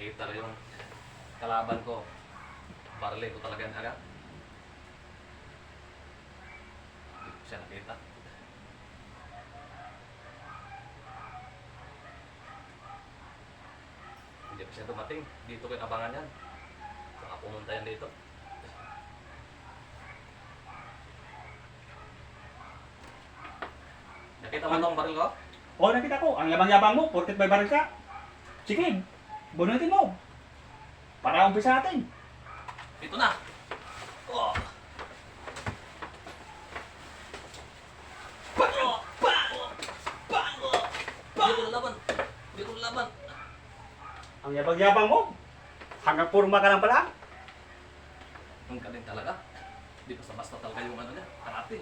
hater yung kalaban ko. Barley ko talaga agad. Hindi ko siya nakita. Hindi pa siya dumating. Dito ko abangan yan. Baka pumunta yan dito. Nakita mo nung baril ko? Oo, oh, nakita ko. Ang yabang-yabang mo, porket may baril ka. Sige, bunutin mo. Para umpisa natin. Dito na! Oh. Pango! Pango! Pango! Hindi ko lalaban! Hindi ko lalaban! Ang yabang-yabang mo. Hanggang purma ka lang pala. Ang galing talaga. Hindi basta-basta talaga yung ano niya, karate.